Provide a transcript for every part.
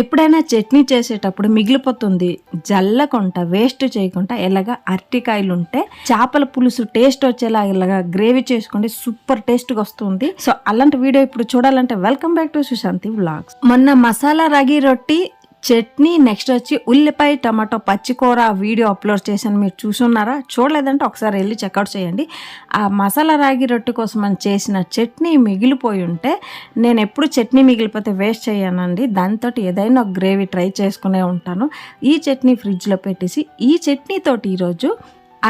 ఎప్పుడైనా చట్నీ చేసేటప్పుడు మిగిలిపోతుంది. జల్లకుండా వేస్ట్ చేయకుండా ఎలాగా అరటికాయలు ఉంటే చేపల పులుసు టేస్ట్ వచ్చేలా ఇలాగా గ్రేవీ చేసుకుంటే సూపర్ టేస్ట్గా వస్తుంది. సో అలాంటి వీడియో ఇప్పుడు చూడాలంటే welcome back to Sushanti vlogs. మొన్న మసాలా రాగి రొట్టి చట్నీ నెక్స్ట్ వచ్చి ఉల్లిపాయ టమాటో పచ్చికూర వీడియో అప్లోడ్ చేశాను. మీరు చూసున్నారా? చూడలేదంటే ఒకసారి వెళ్ళి చెక్అవుట్ చేయండి. ఆ మసాలా రాగి రొట్టె కోసం అని చేసిన చట్నీ మిగిలిపోయి ఉంటే నేను ఎప్పుడు చట్నీ మిగిలిపోతే వేస్ట్ చేయనండి. దాంతో ఏదైనా గ్రేవీ ట్రై చేసుకునే ఉంటాను. ఈ చట్నీ ఫ్రిడ్జ్లో పెట్టేసి ఈ చట్నీతోటి ఈరోజు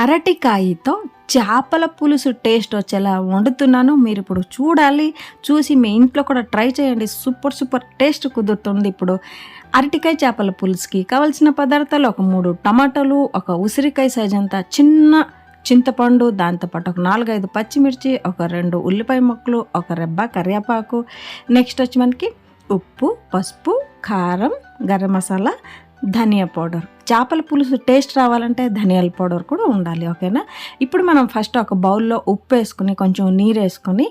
అరటికాయతో చేపల పులుసు టేస్ట్ వచ్చేలా వండుతున్నాను. మీరు ఇప్పుడు చూడాలి చూసి మీ ఇంట్లో కూడా ట్రై చేయండి. సూపర్ సూపర్ టేస్ట్ కుదురుతుంది ఇప్పుడు. అరటికాయ చేపల పులుసుకి కావలసిన పదార్థాలు ఒక మూడు టమాటాలు ఒక ఉసిరికాయ సైజ్ అంతా చిన్న చింతపండు దాంతోపాటు ఒక నాలుగైదు పచ్చిమిర్చి ఒక రెండు ఉల్లిపాయ ముక్కలు ఒక రెబ్బ కరివేపాకు. నెక్స్ట్ వచ్చి మనకి ఉప్పు పసుపు కారం గరం మసాలా ధనియా పౌడర్. చేపల పులుసు టేస్ట్ రావాలంటే ధనియాల పౌడర్ కూడా ఉండాలి ఓకేనా? ఇప్పుడు మనం ఫస్ట్ ఒక బౌల్లో ఉప్పు వేసుకుని కొంచెం నీరు వేసుకొని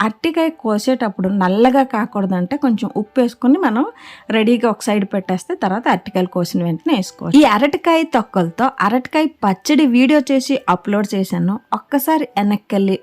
అరటికాయ కోసేటప్పుడు నల్లగా కాకూడదంటే కొంచెం ఉప్పు వేసుకొని మనం రెడీగా ఒక సైడ్ పెట్టేస్తే తర్వాత అరటికాయలు కోసిన వెంటనే వేసుకోవాలి ఈ అరటికాయ తొక్కలతో అరటికాయ పచ్చడి వీడియో చేసి అప్లోడ్ చేశాను. ఒక్కసారి వెనక్కి వెళ్ళి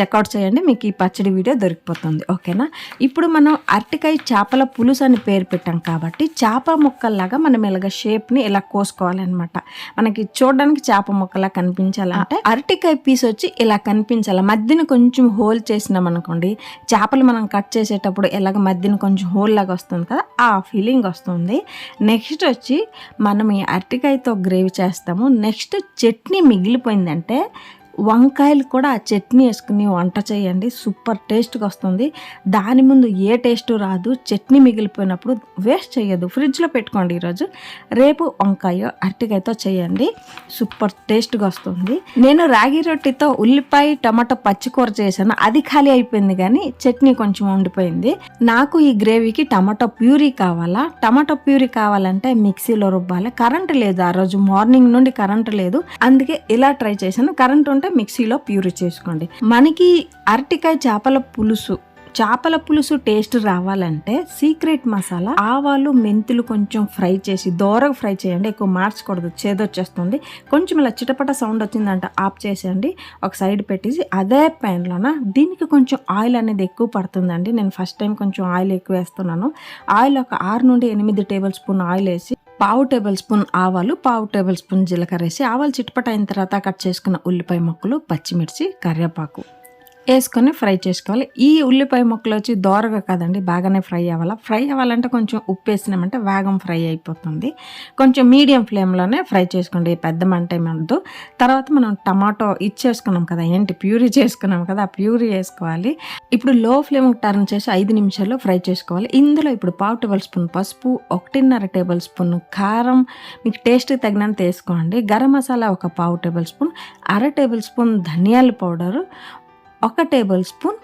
చెక్అవుట్ చేయండి మీకు ఈ పచ్చడి వీడియో దొరికిపోతుంది. ఓకేనా? ఇప్పుడు మనం అరటికాయ చేపల పులుసు అని పేరు పెట్టాం కాబట్టి చేప ముక్కల్లాగా మనం ఇలాగ షేప్ని ఇలా కోసుకోవాలన్నమాట. మనకి చూడడానికి చేప ముక్కలా కనిపించాలంటే అరటికాయ పీస్ వచ్చి ఇలా కనిపించాలి. మధ్యన కొంచెం హోల్ చేసినాం అనుకోండి చేపలు మనం కట్ చేసేటప్పుడు ఎలాగ మధ్యన కొంచెం హోల్ లాగా వస్తుంది కదా ఆ ఫీలింగ్ వస్తుంది. నెక్స్ట్ వచ్చి మనం ఈ అరటికాయతో గ్రేవీ చేస్తాము. నెక్స్ట్ చట్నీ మిగిలిపోయిందంటే వంకాయలు కూడా ఆ చట్నీ వేసుకుని వంట చేయండి. సూపర్ టేస్ట్గా వస్తుంది. దాని ముందు ఏ టేస్ట్ రాదు. చట్నీ మిగిలిపోయినప్పుడు వేస్ట్ చేయదు ఫ్రిడ్జ్లో పెట్టుకోండి ఈరోజు. రేపు వంకాయ అరటికాయతో చేయండి. సూపర్ టేస్ట్గా వస్తుంది. నేను రాగి రొట్టెతో ఉల్లిపాయ టమాటో పచ్చికూర చేశాను. అది ఖాళీ అయిపోయింది కానీ చట్నీ కొంచెం ఉండిపోయింది. నాకు ఈ గ్రేవీకి టమాటో ప్యూరీ కావాలా? టమాటో ప్యూరీ కావాలంటే మిక్సీలో రుబ్బాలి. కరెంట్ లేదు. ఆ రోజు మార్నింగ్ నుండి కరెంట్ లేదు. అందుకే ఇలా ట్రై చేశాను. కరెంట్ ఉంటే మిక్సీలో ప్యూరీ చేసుకోండి. మనకి అరటికాయ చేపల పులుసు చేపల పులుసు టేస్ట్ రావాలంటే సీక్రెట్ మసాలా ఆవాలు మెంతులు కొంచెం ఫ్రై చేసి దోరగా ఫ్రై చేయండి. ఎక్కువ మార్చకూడదు చేదొచ్చేస్తుంది. కొంచెం ఇలా చిటపట సౌండ్ వచ్చిందంట ఆఫ్ చేసేయండి. ఒక సైడ్ పెట్టేసి అదే ప్యాన్లోన దీనికి కొంచెం ఆయిల్ అనేది ఎక్కువ పడుతుందండి. నేను ఫస్ట్ టైం కొంచెం ఆయిల్ ఎక్కువ వేస్తున్నాను. ఆయిల్ ఒక ఆరు నుండి ఎనిమిది టేబుల్ స్పూన్ ఆయిల్ వేసి పావు టేబుల్ స్పూన్ ఆవాలు పావు టేబుల్ స్పూన్ జీలకర్ర వేసి ఆవాలు చిట్పట అయిన తర్వాత కట్ చేసుకున్న ఉల్లిపాయ ముక్కలు పచ్చిమిర్చి కరివేపాకు. వేసుకొని ఫ్రై చేసుకోవాలి. ఈ ఉల్లిపాయ ముక్కలు వచ్చి దోరగా కాదండి బాగానే ఫ్రై అవ్వాలి. ఫ్రై అవ్వాలంటే కొంచెం ఉప్పు వేసినామంటే వేగం ఫ్రై అయిపోతుంది. కొంచెం మీడియం ఫ్లేమ్లోనే ఫ్రై చేసుకోండి పెద్ద మంట ఏమద్దు తర్వాత మనం టమాటో ఇచ్చేసుకున్నాం కదా ఏంటి ప్యూరీ చేసుకున్నాం కదా ఆ ప్యూరీ వేసుకోవాలి. ఇప్పుడు లో ఫ్లేమ్ టర్న్ చేసి ఐదు నిమిషాల్లో ఫ్రై చేసుకోవాలి. ఇందులో ఇప్పుడు పావు టేబుల్ స్పూన్ పసుపు ఒకటిన్నర టేబుల్ స్పూన్ కారం మీకు టేస్ట్కి తగినంత వేసుకోండి. గరం మసాలా ఒక పావు టేబుల్ స్పూన్ అర టేబుల్ స్పూన్ ధనియాల పౌడరు ఒక టేబుల్ స్పూన్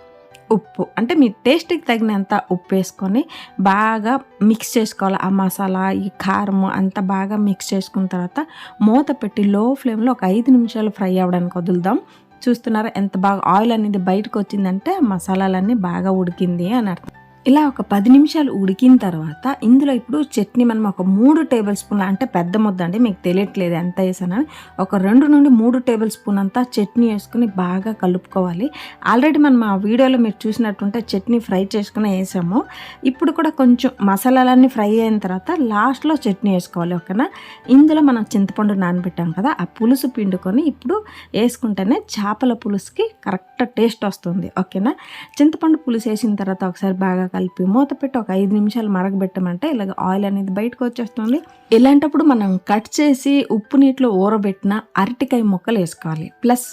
ఉప్పు. అంటే మీ టేస్ట్కి తగినంత ఉప్పు వేసుకొని బాగా మిక్స్ చేసుకోవాలి. ఆ మసాలా ఈ కారం అంతా బాగా మిక్స్ చేసుకున్న తర్వాత మూత పెట్టి లో ఫ్లేమ్లో ఒక ఐదు నిమిషాలు ఫ్రై అవ్వడానికి వదులుదాం. చూస్తున్నారా ఎంత బాగా ఆయిల్ అనేది బయటకు వచ్చిందంటే మసాలాలన్నీ బాగా ఉడికింది అని అర్థం. ఇలా ఒక పది నిమిషాలు ఉడికిన తర్వాత ఇందులో ఇప్పుడు చట్నీ మనం ఒక మూడు టేబుల్ స్పూన్ అంటే పెద్ద ముద్ద అండి మీకు తెలియట్లేదు ఎంత వేసానని. ఒక రెండు నుండి మూడు టేబుల్ స్పూన్ అంతా చట్నీ వేసుకుని బాగా కలుపుకోవాలి. ఆల్రెడీ మనం ఆ వీడియోలో మీరు చూసినట్టుంటే చట్నీ ఫ్రై చేసుకుని వేసాము. ఇప్పుడు కూడా కొంచెం మసాలాలన్నీ ఫ్రై అయిన తర్వాత లాస్ట్లో చట్నీ వేసుకోవాలి ఓకేనా? ఇందులో మనం చింతపండు నానబెట్టాం కదా ఆ పులుసు పిండుకొని ఇప్పుడు వేసుకుంటేనే చేపల పులుసుకి కరెక్ట్ టేస్ట్ వస్తుంది ఓకేనా? చింతపండు పులుసు వేసిన తర్వాత ఒకసారి బాగా కలిపి మూత పెట్టి ఒక ఐదు నిమిషాలు మరగబెట్టమంటే ఇలాగ ఆయిల్ అనేది బయటకు వచ్చేస్తుంది. ఇలాంటప్పుడు మనం కట్ చేసి ఉప్పు నీటిలో ఊరబెట్టిన అరటికాయ ముక్కలు వేసుకోవాలి. ప్లస్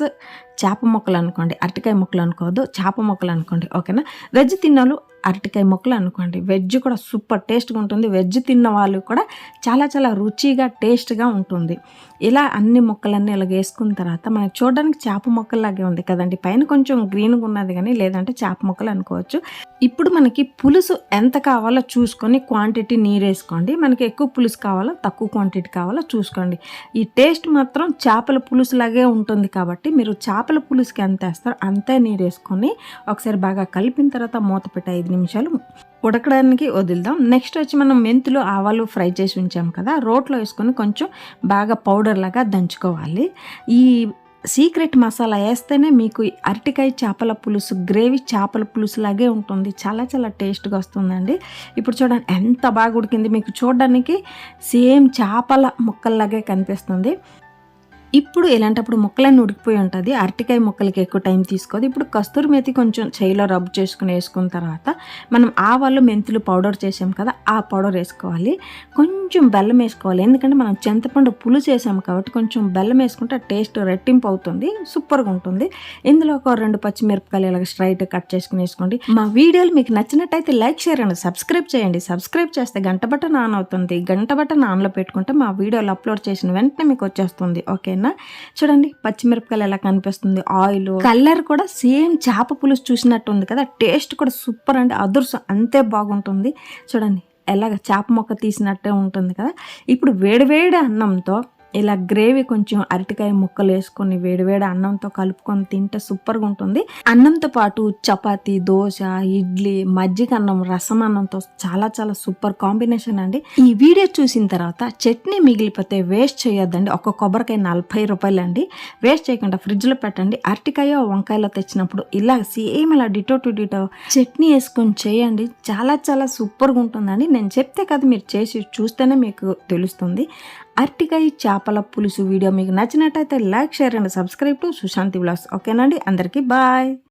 చేప మొక్కలు అనుకోండి అరటికాయ ముక్కలు అనుకోవద్దు చేప మొక్కలు అనుకోండి ఓకేనా? వెజ్ తిన్నాలు అరటికాయ ముక్కలు అనుకోండి వెజ్ కూడా సూపర్ టేస్ట్గా ఉంటుంది. వెజ్ తిన్న వాళ్ళు కూడా చాలా చాలా రుచిగా టేస్ట్గా ఉంటుంది. ఇలా అన్ని మొక్కలన్నీ ఇలా వేసుకున్న తర్వాత మనకి చూడడానికి చేప మొక్కలాగే ఉంది కదండి. పైన కొంచెం గ్రీన్గా ఉన్నది కానీ లేదంటే చేప మొక్కలు అనుకోవచ్చు. ఇప్పుడు మనకి పులుసు ఎంత కావాలో చూసుకొని క్వాంటిటీ నీరు వేసుకోండి మనకి ఎక్కువ పులుసు కావాలో తక్కువ క్వాంటిటీ కావాలో చూసుకోండి. ఈ టేస్ట్ మాత్రం చేపల పులుసు లాగే ఉంటుంది కాబట్టి మీరు చేపల పులుసుకి ఎంత వేస్తారో అంతే నీరు వేసుకొని ఒకసారి బాగా కలిపిన తర్వాత మూత పెట్టి ఐదు నిమిషాలు ఉడకడానికి వదులుదాం. నెక్స్ట్ వచ్చి మనం మెంతులు ఆవాలు ఫ్రై చేసి ఉంచాం కదా రోట్లో వేసుకొని కొంచెం బాగా పౌడర్ లాగా దంచుకోవాలి. ఈ సీక్రెట్ మసాలా వేస్తేనే మీకు అరటికాయ చేపల పులుసు గ్రేవీ చేపల పులుసు లాగే ఉంటుంది. చాలా చాలా టేస్ట్గా వస్తుందండి. ఇప్పుడు చూడండి ఎంత బాగా ఉడికింది. మీకు చూడడానికి సేమ్ చేపల ముక్కల్లాగే కనిపిస్తుంది. ఇప్పుడు ఇలాంటప్పుడు ముక్కలన్నీ ఉడికిపోయి ఉంటుంది. అరటికాయ ముక్కలకి ఎక్కువ టైం తీసుకోదు. ఇప్పుడు కస్తూరి మెతి కొంచెం చేయిలో రబ్ చేసుకుని వేసుకున్న తర్వాత మనం ఆవాలు మెంతులు పౌడర్ చేసాం కదా ఆ పౌడర్ వేసుకోవాలి. కొంచెం బెల్లం వేసుకోవాలి. ఎందుకంటే మనం చింతపండు పులుసు వేసాం కాబట్టి కొంచెం బెల్లం వేసుకుంటే టేస్ట్ రెట్టింపు అవుతుంది సూపర్గా ఉంటుంది. ఇందులో ఒక రెండు పచ్చిమిరపకాయలు ఇలాగ స్ట్రైట్ కట్ చేసుకుని వేసుకోండి. మా వీడియోలు మీకు నచ్చినట్టయితే లైక్ షేర్ అండి సబ్స్క్రైబ్ చేయండి. సబ్స్క్రైబ్ చేస్తే గంట బట్ట ఆన్ అవుతుంది. గంట బట్ట ఆన్లో పెట్టుకుంటే మా వీడియోలు అప్లోడ్ చేసిన వెంటనే మీకు వచ్చేస్తుంది. ఓకేనా? చూడండి పచ్చిమిరపకాయలు ఎలా కనిపిస్తుంది ఆయిల్. కలర్ కూడా సేమ్ చేప పులుసు చూసినట్టు ఉంది కదా. టేస్ట్ కూడా సూపర్ అండి. అదృష్టం అంతే బాగుంటుంది. చూడండి ఎలాగ చేప మొక్క తీసినట్టే ఉంటుంది కదా. ఇప్పుడు వేడివేడి అన్నంతో ఇలా గ్రేవీ కొంచెం అరటికాయ ముక్కలు వేసుకొని వేడివేడి అన్నంతో కలుపుకొని తింటే సూపర్గా ఉంటుంది. అన్నంతో పాటు చపాతి దోశ ఇడ్లీ మజ్జిగ అన్నం రసం అన్నంతో చాలా చాలా సూపర్ కాంబినేషన్ అండి. ఈ వీడియో చూసిన తర్వాత చట్నీ మిగిలిపోతే వేస్ట్ చేయొద్దండి. ఒక కొబ్బరికాయ నలభై రూపాయలు అండి వేస్ట్ చేయకుండా ఫ్రిడ్జ్లో పెట్టండి. అరటికాయ వంకాయలో తెచ్చినప్పుడు ఇలా సేమ్ ఇలా డిటో టు డిటో చట్నీ వేసుకొని చేయండి. చాలా చాలా సూపర్గా ఉంటుందండి. నేను చెప్తే కదా మీరు చేసి చూస్తేనే మీకు తెలుస్తుంది. అరటికాయ చేపల పులుసు వీడియో మీకు నచ్చినట్టయితే like share and subscribe to Sushanti blogs ఓకేనండి? అందరికీ బాయ్.